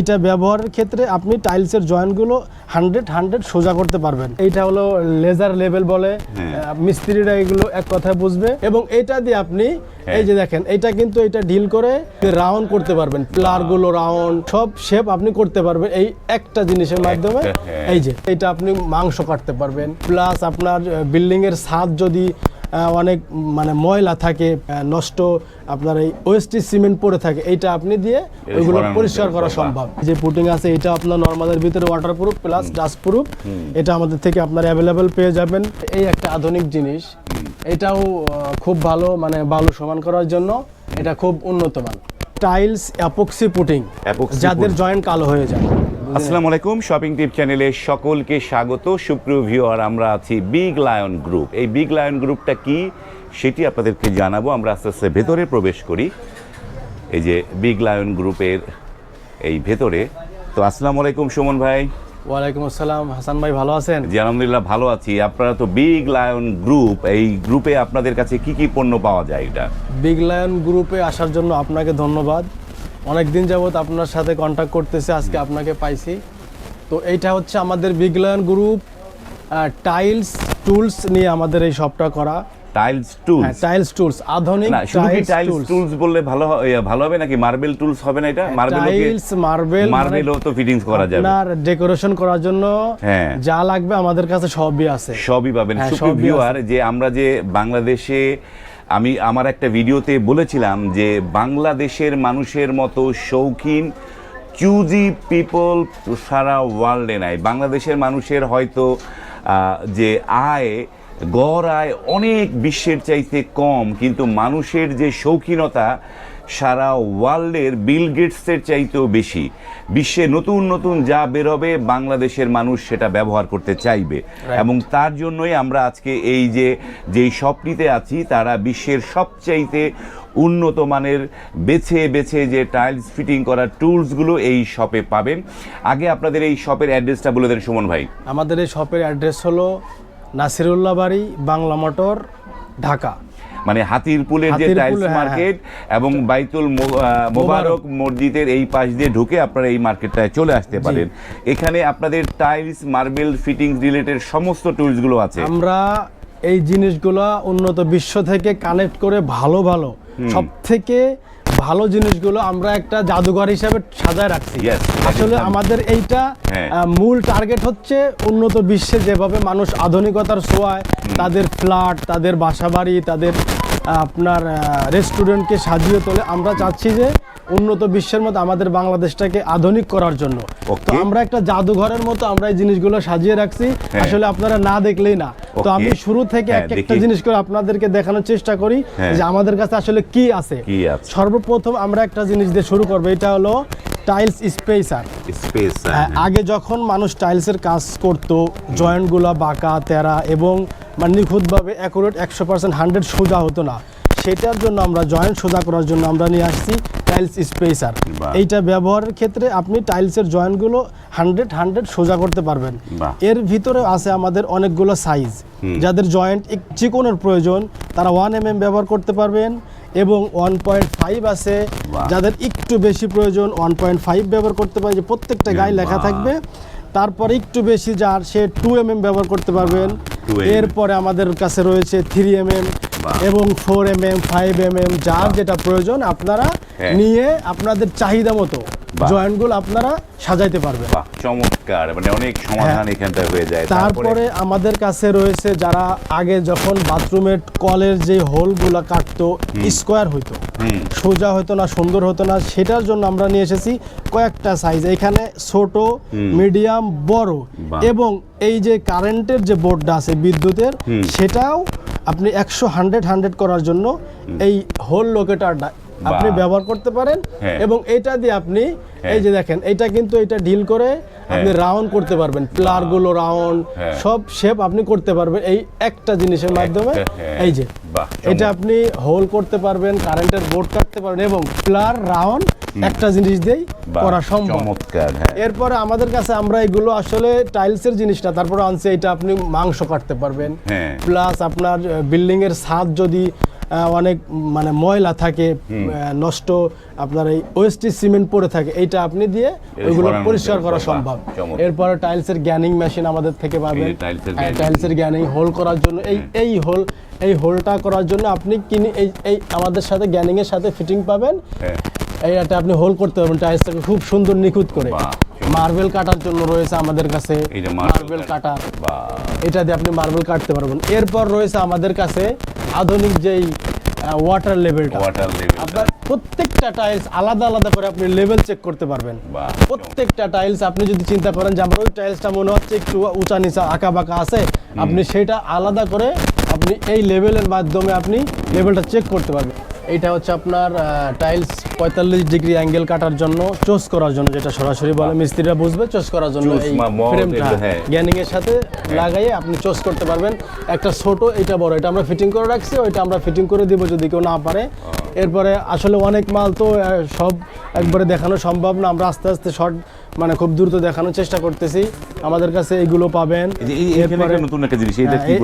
এটা ব্যবহারের ক্ষেত্রে আপনি টাইলসের জয়েন্টগুলো হান্ড্রেড হান্ড্রেড সোজা করতে পারবেন এইটা হলো লেজার লেভেল বলে হ্যাঁ। মিস্ত্রিরা এগুলো এক কথায় বুঝবে এবং এটা দিয়ে আপনি হ্যাঁ। এই যে দেখেন এটা কিন্তু এটা ডিল করে রাউন্ড করতে পারবেন প্লারগুলো রাউন্ড সব শেপ আপনি করতে পারবেন এই একটা জিনিসের মাধ্যমে হ্যাঁ। এই যে এটা আপনি মাংস কাটতে পারবেন প্লাস আপনার বিল্ডিং এর ছাদ যদি অনেক মানে ময়লা থাকে নষ্ট আপনার এই ওয়েস্টি সিমেন্ট পড়ে থাকে এইটা আপনি দিয়ে ওইগুলো পরিষ্কার করা সম্ভব। যে পুটিং আছে এটা আপনার নর্মালের ভিতরে waterproof plus dustproof এটা আমাদের থেকে আপনার অ্যাভেলেবেল পেয়ে যাবেন। এই একটা আধুনিক জিনিস এটাও খুব ভালো মানে বালু সমান করার জন্য এটা খুব উন্নত মান টাইলস অ্যাপক্সি পুটিং যাদের জয়েন্ট কালো হয়ে যায়। আসসালামু আলাইকুম শপিং টিপ চ্যানেলে সকলকে স্বাগত। সুপ্রিয় ভিউয়ার আমরা আছি বিগ লায়ন গ্রুপ এই বিগ লায়ন গ্রুপটা কি? সেটি আপনাদেরকে জানাব। আমরা আস্তে আস্তে ভেতরে প্রবেশ করি। এই যে বিগ লায়ন গ্রুপের এই ভেতরে। তো আসসালামু আলাইকুম সুমন ভাই। ওয়ালাইকুম আসসালাম। হাসান ভাই ভালো আছেন? জি আলহামদুলিল্লাহ ভালো আছি। আপনারা তো বিগ লায়ন গ্রুপ এই গ্রুপে আপনাদের কাছে কি কি পণ্য পাওয়া যায় এটা? বিগ লায়ন গ্রুপে আসার জন্য আপনাকে ধন্যবাদ। অনেক দিন যাবত আপনার সাথে কন্ট্যাক্ট করতেছে আজকে আপনাকে পাইছি। তো এইটা হচ্ছে আমাদের big lion group tiles tools নিয়ে আমাদের এই শপটা করা। টাইলস টুলস টাইলস টুলস আধুনিক না টাইলস টুলস বললে ভালো ইয়ে, ভালো হবে নাকি? মার্বেল টুলস হবে না এটা? মার্বেল টাইলস মার্বেল মার্বেলও তো ফিটিংস করা যাবে। আপনার ডেকোরেশন করার জন্য হ্যাঁ। যা লাগবে আমাদের কাছে সবই আছে। সবই পাবেন। হ্যাঁ, সুপ্রিয় ভিউয়ার যে আমরা যে বাংলাদেশে আমি আমার একটা ভিডিওতে বলেছিলাম যে বাংলাদেশের মানুষের মতো শৌখিন চুজি পিপল সারা ওয়ার্ল্ডে নাই। বাংলাদেশের মানুষের হয়তো যে আয় গড় আয় অনেক বিশ্বের চাইতে কম কিন্তু মানুষের যে শৌখিনতা সারা ওয়ার্ল্ডের বিল গেটসের চাইতেও বেশি। বিশ্বে নতুন নতুন যা বেরোবে বাংলাদেশের মানুষ সেটা ব্যবহার করতে চাইবে। এবং তার জন্যই আমরা আজকে এই যে যেই শপটিতে আছি তারা বিশ্বের সবচাইতে উন্নত মানের বেছে বেছে যে টাইলস ফিটিং করার টুলসগুলো এই শপে পাবেন। আগে আপনাদের এই শপের অ্যাড্রেসটা বলে দেন সুমন ভাই। আমাদের এই শপের অ্যাড্রেস হলো নাসিরুল্লাহ বাড়ি বাংলা মোটর ঢাকা। মানে হাতিরপুলের যে টাইলস হ্যাঁ, মার্কেট এবং বাইতুল মোবারক। মসজিদের এই পাশ দিয়ে ঢুকে আপনারা এই মার্কেটটায় চলে আসতে পারেন। এখানে আপনাদের টাইলস মার্বেল ফিটিংস রিলেটেড সমস্ত টুলসগুলো আছে। আমরা এই জিনিসগুলো উন্নত বিশ্ব থেকে কানেক্ট করে ভালো ভালো সব থেকে ভালো জিনিসগুলো আমরা একটা জাদুঘর হিসাবে সাজায় রাখছি। আসলে আমাদের এইটা হ্যাঁ। মূল টার্গেট হচ্ছে উন্নত বিশ্বে যেভাবে মানুষ আধুনিকতার সোয়ায় তাদের ফ্ল্যাট তাদের বাসাবাড়ি তাদের আপনার রেস্টুরেন্টকে সাজিয়ে তোলে। আমরা চাচ্ছি যে উন্নত বিশ্বের মতো আমাদের বাংলাদেশটাকে আধুনিক করার জন্য। তো আমরা একটা জাদুঘরের মতো আমরা এই জিনিসগুলো সাজিয়ে রাখছি। হ্যাঁ। আসলে আপনারা না দেখলেই না। তো আমি শুরু থেকে হ্যাঁ, এক একটা জিনিস করে আপনাদেরকে দেখানোর চেষ্টা করি হ্যাঁ। যে আমাদের কাছে আসলে কি আছে। সর্বপ্রথম আমরা একটা জিনিস দিয়ে শুরু করব এটা হলো টাইলস স্পেসার। আগে যখন মানুষ টাইলসের কাজ করতো জয়েন্টগুলো বাঁকা তেরা এবং মানে নিখুঁতভাবে অ্যাকুরেট একশো পার্সেন্ট হান্ড্রেড সোজা হতো না। সেটার জন্য আমরা জয়েন্ট সোজা করার জন্য আমরা নিয়ে আসছি টাইলস স্পেসার এইটা ব্যবহারের ক্ষেত্রে আপনি টাইলসের জয়েন্টগুলো হান্ড্রেড হান্ড্রেড সোজা করতে পারবেন। এর ভিতরে আছে আমাদের অনেকগুলো সাইজ যাদের জয়েন্ট চিকনের প্রয়োজন তারা ওয়ান এম ব্যবহার করতে পারবেন এবং ওয়ান পয়েন্ট ফাইভ আছে। যাদের একটু বেশি প্রয়োজন ওয়ান পয়েন্ট ফাইভ ব্যবহার করতে পারেন যে প্রত্যেকটা গায়ে লেখা থাকবে। তারপরে একটু বেশি যার সে টু এম ব্যবহার করতে পারবেন। এরপরে আমাদের কাছে রয়েছে থ্রি এম। এবং four M M five M M যার যেটা প্রয়োজন আপনারা হ্যাঁ। নিয়ে আপনাদের চাহিদা মতো জয়েন্টগুলো আপনারা সাজাইতে পারবেন। চমৎকার মানে অনেক সমাধান হয়ে। যায় হ্যাঁ। তারপরে? আমাদের কাছে রয়েছে যারা আগে যখন বাথরুমের কলের যে হোলগুলো কাটতো স্কোয়ার হইতো সোজা হতো না সুন্দর হতো না সেটার জন্য আমরা নিয়ে এসেছি কয়েকটা সাইজ এখানে ছোট মিডিয়াম বড় এবং এই যে কারেন্টের যে বোর্ডটা আছে বিদ্যুতের সেটাও আপনি একশো হান্ড্রেড হান্ড্রেড করার জন্য এই হোল লোকেটারটা আপনি ব্যবহার করতে পারেন হ্যাঁ। এবং এটা দিয়ে আপনি হ্যাঁ। এই যে দেখেন এটা কিন্তু এটা ডিল করে আপনি রাউন্ড করতে পারবেন প্লারগুলো রাউন্ড হ্যাঁ। সব শেপ আপনি করতে পারবেন এই একটা জিনিসের মাধ্যমে হ্যাঁ। এই যে এটা আপনি হোল করতে পারবেন কারেন্টের বোর্ড কাটতে পারবেন এবং প্লার রাউন্ড একটা জিনিস দিয়েই করা সম্ভব চমৎকার হ্যাঁ এরপরে আমাদের কাছে আমরা এগুলো আসলে টাইলসের জিনিসটা তারপরে আনছি এটা আপনি মাংস কাটতে পারবেন হ্যাঁ। প্লাস আপনার বিল্ডিং এর ছাদ যদি অনেক মানে ময়লা থাকে নষ্ট আপনার এই ওয়েস্টি সিমেন্ট পড়ে থাকে এইটা আপনি দিয়ে ওইগুলো পরিষ্কার করা সম্ভব। এরপরে টাইলসের গ্যানিং মেশিন আমাদের থেকে পাবেন। টাইলসের গ্যানিং। হোল করার জন্য এই এই হোল এই হোলটা করার জন্য আপনি কিনে এই এই আমাদের সাথে গ্যানিং এর সাথে ফিটিং পাবেন। হ্যাঁ। এইটা আপনি হোল করতে পারবেন টাইলসটাকে খুব সুন্দর নিখুঁত করে। মার্বেল কাটার জন্য রয়েছে আমাদের কাছে এই যে মার্বেল কাটা এটা দিয়ে আপনি মার্বেল কাটতে পারবেন। এরপর রয়েছে আমাদের কাছে আধুনিক যেই ওয়াটার লেভেলটা ওয়াটার লেভেল আপনার প্রত্যেকটা টাইলস আলাদা আলাদা করে আপনি লেভেল চেক করতে পারবেন। প্রত্যেকটা টাইলস আপনি যদি চিন্তা করেন যে আমার ওই টাইলসটা মনে হচ্ছে একটু উঁচা নিচা আঁকা বাঁকা আছে আপনি সেটা আলাদা করে আপনি এই লেভেলের মাধ্যমে আপনি লেভেলটা চেক করতে পারবেন। এইটা হচ্ছে আপনার টাইলস পঁয়তাল্লিশ ডিগ্রি অ্যাঙ্গেল কাটার জন্য চোস করার জন্য যেটা সরাসরি বলে। মিস্ত্রিরা বুঝবে চোস করার জন্য চোস এই ফ্রেমটা। গ্যানিং এর সাথে লাগাইয়ে আপনি চোস করতে পারবেন। একটা ছোট এটা বড় এটা আমরা ফিটিং করে রাখছি ওইটা আমরা ফিটিং করে দিব যদি কেউ না পারে। এরপরে আসলে অনেক মাল তো সব একবারে দেখানো সম্ভব না। আমরা আস্তে আস্তে শর্ট মানে খুব দ্রুত দেখানোর চেষ্টা করতেছি। আমাদের কাছে এগুলো পাবেন।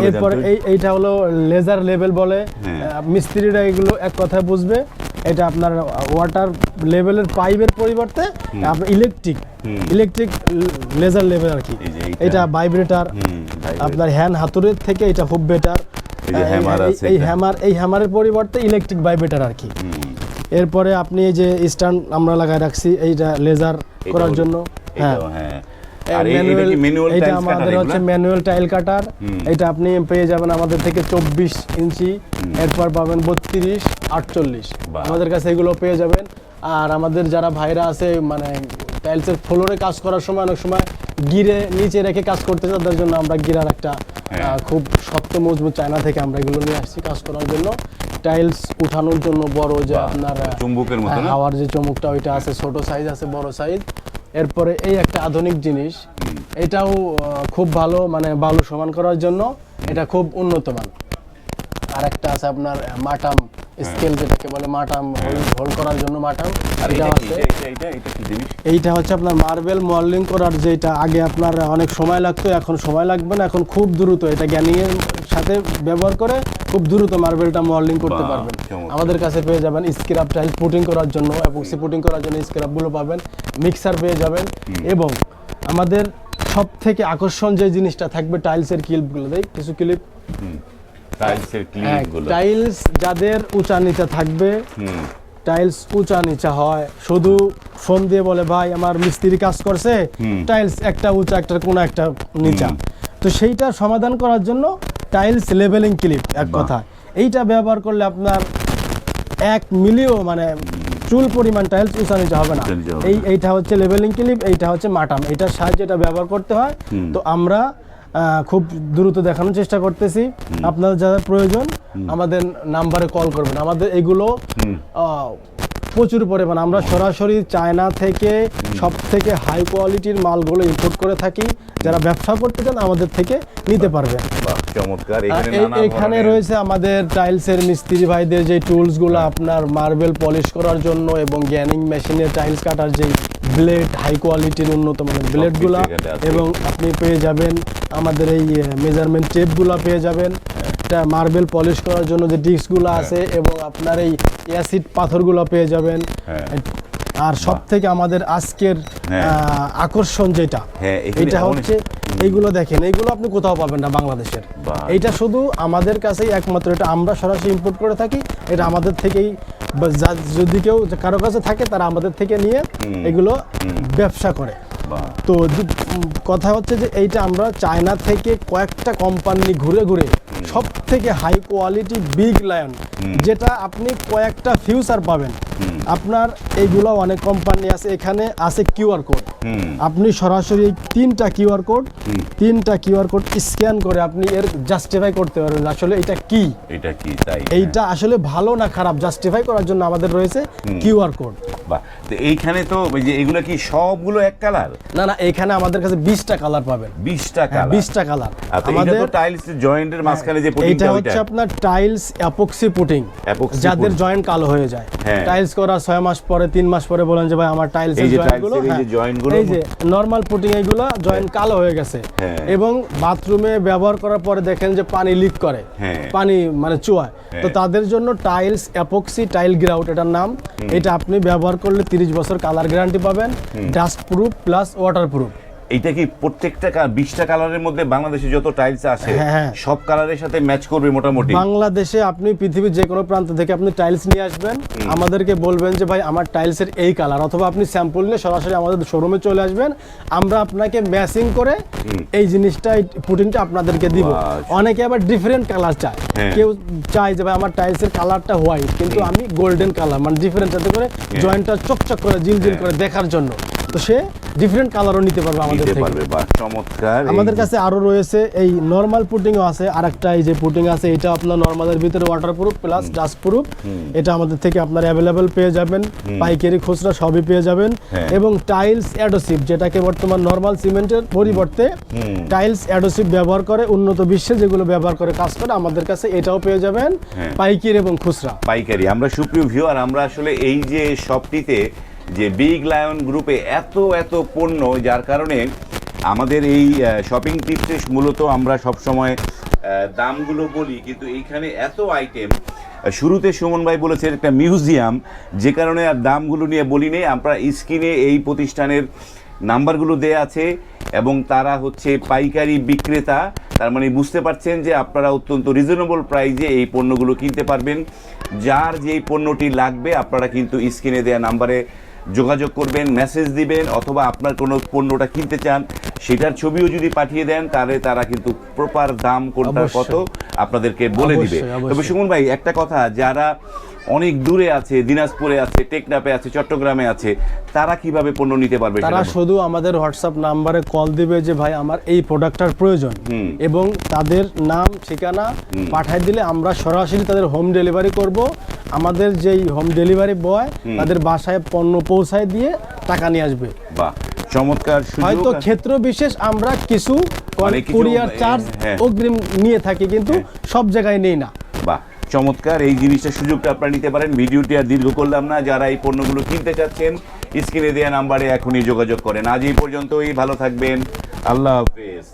এরপরে- হ্যাঁ, এইটা হলো লেজার লেভেল বলে। হ্যাঁ। মিস্ত্রিরা এগুলো এক কথায় বুঝবে। এটা আপনার ওয়াটার লেভেলের পাইপের পরিবর্তে আপনার ইলেকট্রিক ইলেকট্রিক লেজার লেভেল আর কি। এটা ভাইব্রেটার আপনার হ্যান্ড হাতুড়ির থেকে এটা খুব বেটার এই যে hammer আছে এই হ্যামার এই হ্যামারের পরিবর্তে ইলেকট্রিক ভাইব্রেটার আর কি। এরপরে আপনি এই যে স্ট্যান্ড আমরা লাগায় রাখছি এইটা লেজার করার জন্য। হ্যাঁ। হ্যাঁ। এটা আমাদের হচ্ছে ম্যানুয়াল টাইল কাটার এটা আপনি পেয়ে যাবেন আমাদের থেকে চব্বিশ ইঞ্চি। এরপর পাবেন বত্রিশ আটচল্লিশ। আমাদের কাছে এগুলো পেয়ে যাবেন। আর আমাদের যারা ভাইরা আছে মানে টাইলসের ফ্লোরে কাজ করার সময় অনেক সময় গিরে নিচে রেখে কাজ করতে তাদের জন্য আমরা গিরার একটা হ্যাঁ। খুব শক্ত মজবুত চায়না থেকে আমরা এগুলো নিয়ে আসছি কাজ করার জন্য। টাইলস উঠানোর জন্য বড় যে আপনার চুম্বকের মতো হাওয়ার যে চমকটা ওইটা আছে ছোট সাইজ আছে বড় সাইজ এরপরে এই একটা আধুনিক জিনিস এটাও খুব ভালো মানে বালু সমান করার জন্য এটা খুব উন্নত মান আর একটা আছে আপনার মাটাম স্কেল যেটাকে বলে মাটাম হোল করার জন্য মাটাম। এইটা হচ্ছে আপনার মার্বেল মডেলিং করার যেটা আগে আপনার অনেক সময় লাগতো এখন সময় লাগবে না এখন খুব দ্রুত এটা সাথে ব্যবহার করে খুব দ্রুত মার্বেলটা মডেলিং করতে পারবেন। আমাদের কাছে পেয়ে যাবেন স্ক্রাব টাইল পুটিং করার জন্য এপক্সি পুটিং করার জন্য স্ক্রাবগুলো পাবেন মিক্সার পেয়ে যাবেন এবং আমাদের সব থেকে আকর্ষণ যে জিনিসটা থাকবে টাইলসের ক্লিপগুলো দেখ কিছু ক্লিপ টাইলসের হ্যাঁ ক্লিপগুলো। টাইলস যাদের উঁচা নিচে থাকবে টাইলস উঁচা নিচা হয়। শুধু ফোন দিয়ে বলে ভাই আমার মিস্ত্রি কাজ করছে। টাইলস একটা উঁচা একটা কোনো একটা নিচা। তো সেইটা সমাধান করার জন্য টাইলস লেভেলিং ক্লিপ এক কথা এইটা ব্যবহার করলে আপনার এক মিলিও মানে চুল পরিমাণ টাইলস উঁচা নিচা হবে না। এই। এইটা হচ্ছে লেভেলিং ক্লিপ এইটা হচ্ছে মাটাম। এইটার সাহায্যে এটা ব্যবহার করতে হয়। তো আমরা খুব দ্রুত দেখানোর চেষ্টা করতেছি। আপনাদের যাদের প্রয়োজন আমাদের নাম্বারে কল করবেন। আমাদের এগুলো প্রচুর পরিমাণ। আমরা সরাসরি চায়না থেকে সব থেকে হাই কোয়ালিটির মালগুলো ইম্পোর্ট করে থাকি। যারা ব্যবসা করতে চান আমাদের থেকে নিতে পারবেন। আর এখানে এখানে রয়েছে আমাদের টাইলসের মিস্ত্রি ভাইদের যে টুলসগুলো আপনার মার্বেল পলিশ করার জন্য এবং গ্যানিং মেশিনের টাইলস কাটার যে ব্লেড হাই কোয়ালিটির উন্নত মানের ব্লেডগুলো এবং আপনি পেয়ে যাবেন আমাদের এই মেজারমেন্ট টেপগুলো পেয়ে যাবেন। এটা মার্বেল পলিশ করার জন্য যে ডিস্কগুলো আছে এবং আপনার এই অ্যাসিড পাথরগুলো পেয়ে যাবেন। হ্যাঁ। আর সব থেকে আমাদের আজকের হ্যাঁ। আকর্ষণ যেটা হ্যাঁ, এটা হচ্ছে এইগুলো দেখেন এইগুলো আপনি কোথাও পাবেন না বাংলাদেশের। এইটা শুধু আমাদের কাছেই একমাত্র এটা আমরা সরাসরি ইম্পোর্ট করে থাকি এটা আমাদের থেকেই যদি কেউ কারও কাছে থাকে তারা আমাদের থেকে নিয়ে এগুলো ব্যবসা করে। তো কথা হচ্ছে যে এইটা আমরা চায়না থেকে কয়েকটা কোম্পানি ঘুরে ঘুরে সব থেকে হাই কোয়ালিটি বিগ লায়ন যেটা আপনি কয়েকটা ফিউচার পাবেন। আপনার এইগুলো অনেক কোম্পানি আছে এখানে আছে কিউআর কোড আপনি সরাসরি এই তিনটা কিউআর কোড তিনটা কিউআর কোড স্ক্যান করে আপনি এর জাস্টিফাই করতে পারবেন আসলে এটা কি। এটা কি তাই? এইটা আসলে ভালো না খারাপ জাস্টিফাই করার জন্য আমাদের রয়েছে কিউআর কোড বাহ। তো এইখানে তো ওই যে এগুলো কি সবগুলো এক কালার না না এখানে আমাদের কাছে বিশটা কালার পাবেন। বিশটা হ্যাঁ কালার বিশটা কালার এটা তো টাইলস জয়েন্টের মাঝখানে যে পুটিংটা ওইটা হচ্ছে আপনার টাইলস অ্যাপক্সি পুটিং যাদের জয়েন্ট কালো হয়ে যায়। হ্যাঁ। টাইলস করার ছয় মাস পরে তিন মাস পরে বলেন যে ভাই আমার টাইলস এই যে জয়েন্টগুলো এই যে নরমাল এই যে নর্মাল পুটিং এগুলো জয়েন্ট কালো হয়ে গেছে। হ্যাঁ। এবং বাথরুমে ব্যবহার করার পরে দেখেন যে পানি লিক করে হ্যাঁ। পানি মানে চুয়ায়। তো তাদের জন্য টাইলস অ্যাপক্সি টাইল গ্রাউট এটার নাম। এটা আপনি ব্যবহার করলে তিরিশ বছর কালার গ্যারান্টি পাবেন। Dustproof plus waterproof এইটা কি প্রত্যেকটা বিশটা কালারের মধ্যে বাংলাদেশে যত টাইলস আছে হ্যাঁ, হ্যাঁ। সব কালারের সাথে ম্যাচ করবে মোটামুটি? বাংলাদেশে আপনি পৃথিবীর যে কোনো প্রান্ত থেকে আপনি টাইলস নিয়ে আসবেন। আমাদেরকে বলবেন যে ভাই আমার টাইলসের এই কালার অথবা আপনি স্যাম্পল নিয়ে সরাসরি আমাদের শোরুমে চলে আসবেন। আমরা আপনাকে ম্যাচিং করে এই জিনিসটা পুটিংটা আপনাদেরকে দিব। অনেকে আবার ডিফারেন্ট কালার চায়। হ্যাঁ। কেউ চায় যে ভাই আমার টাইলসের কালারটা হোয়াইট কিন্তু আমি গোল্ডেন কালার মানে ডিফারেন্ট যাতে করে জয়েন্টটা চকচক করে জিলজিল করে দেখার জন্য। তো সে ডিফারেন্ট কালারও নিতে পারবে আমাদের থেকে। চমৎকার আমাদের কাছে আরও রয়েছে এই নর্মাল পুটিংও আছে আরেকটা এই যে পুটিং আছে এটা আপনার নর্মালের ভিতরে waterproof plus dustproof এটা আমাদের থেকে আপনার অ্যাভেলেবেল পেয়ে যাবেন পাইকারি খুচরা সবই পেয়ে যাবেন। হ্যাঁ। এবং টাইলস অ্যাডোসিভ যেটাকে বর্তমান নর্মাল সিমেন্টের পরিবর্তে টাইলস অ্যাডোসিভ ব্যবহার করে উন্নত বিশ্বে যেগুলো ব্যবহার করে কাজ করে আমাদের কাছে এটাও পেয়ে যাবেন হ্যাঁ। পাইকারি এবং খুচরা। পাইকারি আমরা সুপ্রিয় ভিউয়ার আমরা আসলে এই যে শপটিতে যে বিগ লায়ন গ্রুপে এত এত পণ্য, যার কারণে আমাদের এই শপিং টিপসে মূলত আমরা সবসময় দামগুলো বলি, কিন্তু এইখানে এত আইটেম শুরুতে সুমন ভাই বলেছেন একটা মিউজিয়াম যে কারণে আর দামগুলো নিয়ে বলি নেই। আমরা স্ক্রিনে এই প্রতিষ্ঠানের নাম্বারগুলো দেয়া আছে, এবং তারা হচ্ছে পাইকারি বিক্রেতা। তার মানে বুঝতে পারছেন যে আপনারা অত্যন্ত রিজনেবল প্রাইজে এই পণ্যগুলো কিনতে পারবেন। যার যেই পণ্যটি লাগবে, আপনারা কিন্তু স্ক্রিনে দেওয়া নাম্বারে যোগাযোগ করবেন মেসেজ দিবেন অথবা আপনার কোনো পণ্যটা কিনতে চান সেটার ছবিও যদি পাঠিয়ে দেন তাহলে তারা কিন্তু প্রপার দাম কোনটা কত আপনাদেরকে বলে দিবে। তবে সুমন ভাই একটা কথা যারা অনেক দূরে আছে দিনাজপুরে আছে টেকনাপে আছে চট্টগ্রামে আছে তারা কীভাবে পণ্য নিতে পারবে তারা শুধু আমাদের হোয়াটসঅ্যাপ নাম্বারে কল দিবে যে ভাই আমার এই প্রোডাক্টটার প্রয়োজন। এবং তাদের নাম ঠিকানা পাঠাই দিলে আমরা সরাসরি তাদের হোম ডেলিভারি করব। আমাদের যেই হোম ডেলিভারি বয় তাদের বাসায় পণ্য পৌঁছায় দিয়ে টাকা নিয়ে আসবে। বাহ চমৎকার হয়তো ক্ষেত্র বিশেষ আমরা কিছু, কুরিয়ার চার্জ হ্যাঁ। অগ্রিম নিয়ে থাকি কিন্তু সব জায়গায় নেই না। বাহ চমৎকার। এই জিনিসটার সুযোগটা আপনারা নিতে পারেন। ভিডিওটি আর দীর্ঘ করলাম না। যারা এই পণ্যগুলো কিনতে চাচ্ছেন স্ক্রিনে দেওয়া নাম্বারে এখনই যোগাযোগ করেন। আজ এই পর্যন্তই। ভালো থাকবেন। আল্লাহ হাফেজ।